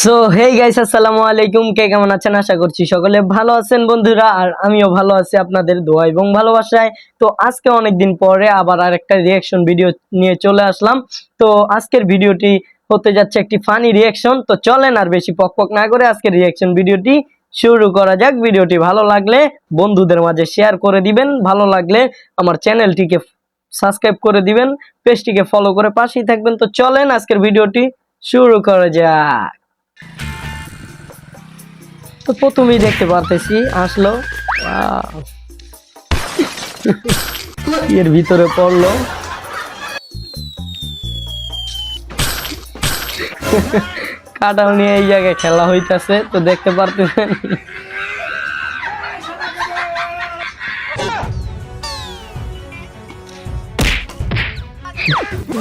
So hey guys আসসালামু আলাইকুম কে কেমন আছেন? আশা করছি সকলে ভালো আছেন বন্ধুরা, আর আমিও ভালো আছি আপনাদের দোয়া এবং ভালোবাসায়। তো আজকে অনেকদিন পরে আবার আরেকটা রিয়াকশন ভিডিও নিয়ে চলে আসলাম। তো আজকের ভিডিওটি হতে যাচ্ছে একটি ফানি রিয়াকশন তো চলেন আর বেশি পক পক না করে আজকের রিয়াকশন ভিডিওটি শুরু করা যাক। ভিডিওটি ভালো লাগলে বন্ধুদের মাঝে শেয়ার করে দিবেন। ভালো লাগলে আমার চ্যানেলটিকে সাবস্ক্রাইব করে দিবেন। পেজটিকে ফলো করে পাশেই থাকবেন। তো চলেন আজকের ভিডিওটি শুরু করা যাক। তো প্রথমেই দেখতে পারতেছি, আসলো! এর ভিতরে পড়ল। কাটাল নিয়ে এই জায়গায় খেলা হইতাছে, তো দেখতে পারতেছেন।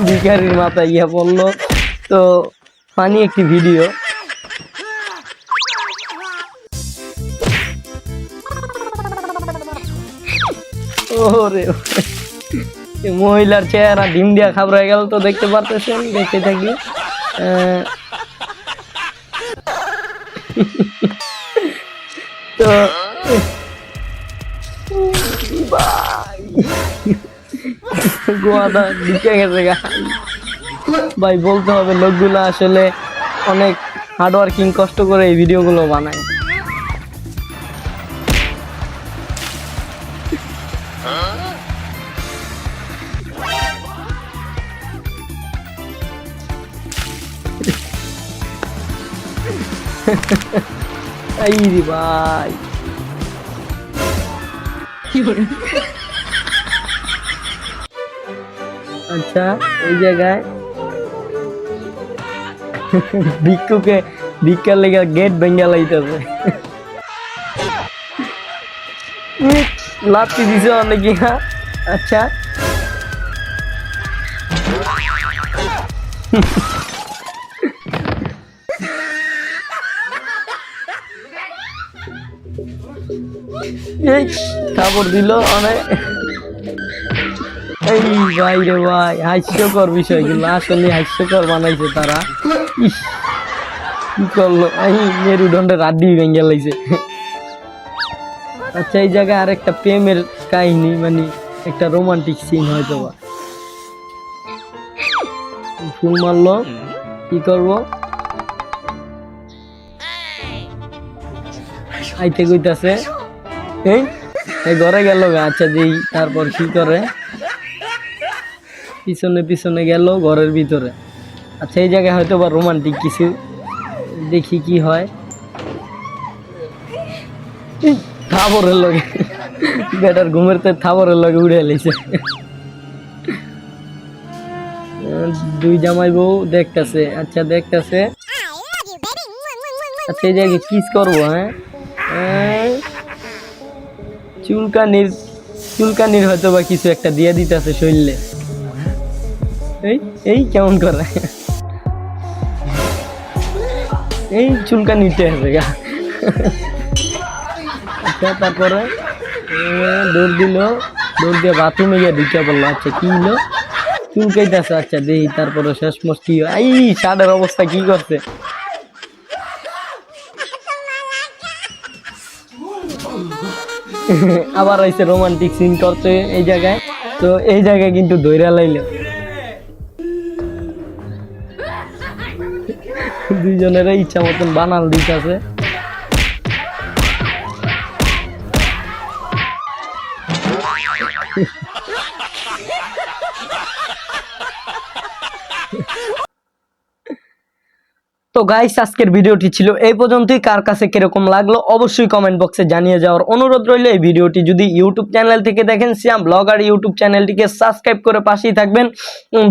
ভিখারির মাথায় ইয়ে পড়ল। তো ফানি একটি ভিডিও ওরে মহিলার চেহারা ডিম দিয়া খাবড়ায় গেল তো দেখতে পারতেছেন, দেখতে থাকি। তো গোয়াদা দিকে গেছে ভাই, বলতে হবে, লোকগুলো আসলে অনেক হার্ড ওয়ার্কিং কষ্ট করে এই ভিডিওগুলো বানায়। এই রে ভাই আচ্ছা এই জায়গায় ভিক্ষুকে ভিক্ষার লেগে গেট ভেঙ্গা লাইতেছে লাত্তি দিছে অনেকে আচ্ছা। এই কাপড় দিল অনেক। এই ভাই রে ভাই হাস্যকর বিষয়গুলো আসলে হাস্যকর বানাইছে তারা। কি করল? এই মেরুদণ্ডে রাড্ডি ভেঙে লাইছে। আচ্ছা এই জায়গায় আর একটা প্রেমের কাহিনী মানে একটা রোমান্টিক সিন হয়তো বা। ফুল মারলো, কি করব? আইতে কইতাছে, এই ঘরে গেল আচ্ছা যেই তারপর কি করে? পিছনে পিছনে গেল ঘরের ভিতরে। আচ্ছা এই জায়গায় হয়তো বা রোমান্টিক কিছু দেখি কি হয়। থাবরের লগে। বেটার ঘুমের থাবরের লগে উড়ে এলাইছে দুই জামাই বউ দেখতেছে। আচ্ছা দেখতেছে। আচ্ছা এই জায়গায় কিস করব হ্যাঁ? চুলকানির চুলকানির হয়তো বা কিছু একটা দিয়ে দিতেছে শরীরে। এই এই কেমন করে? এই চুলকানিতে আছে গা। আচ্ছা তারপরে দৌড় দিল, দৌড় দিয়ে বাথরুমে গিয়ে ঢুকে পড়ল। আচ্ছা কি হলো চুলকাইতেছে আচ্ছা দেখি তারপরে শেষ মশ কি? এই শার্টের অবস্থা কি করছে? আবার হয়েছে রোমান্টিক সিন করছে এই জায়গায়। তো এই জায়গায় কিন্তু দৈরা লাইল। দুইজনের ইচ্ছা মতন বানাল দিতেছে তো গাইস আজকের ভিডিওটি ছিল এই পর্যন্তই। কার কাছে কীরকম লাগল অবশ্যই কমেন্ট বক্সে জানিয়ে যাওয়ার অনুরোধ রইল। এই ভিডিওটি যদি ইউটিউব চ্যানেল থেকে দেখেন সিয়াম ব্লগার ইউটিউব চ্যানেলটিকে সাবস্ক্রাইব করে পাশেই থাকবেন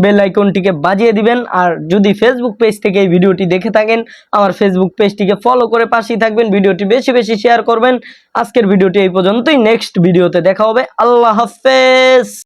বেল আইকনটিকে বাজিয়ে দিবেন। আর যদি ফেসবুক পেজ থেকে এই ভিডিওটি দেখে থাকেন, আমার ফেসবুক পেজটিকে ফলো করে পাশেই থাকবেন, ভিডিওটি বেশি বেশি শেয়ার করবেন। আজকের ভিডিওটি এই পর্যন্তই। নেক্সট ভিডিওতে দেখা হবে। আল্লাহ হাফেজ!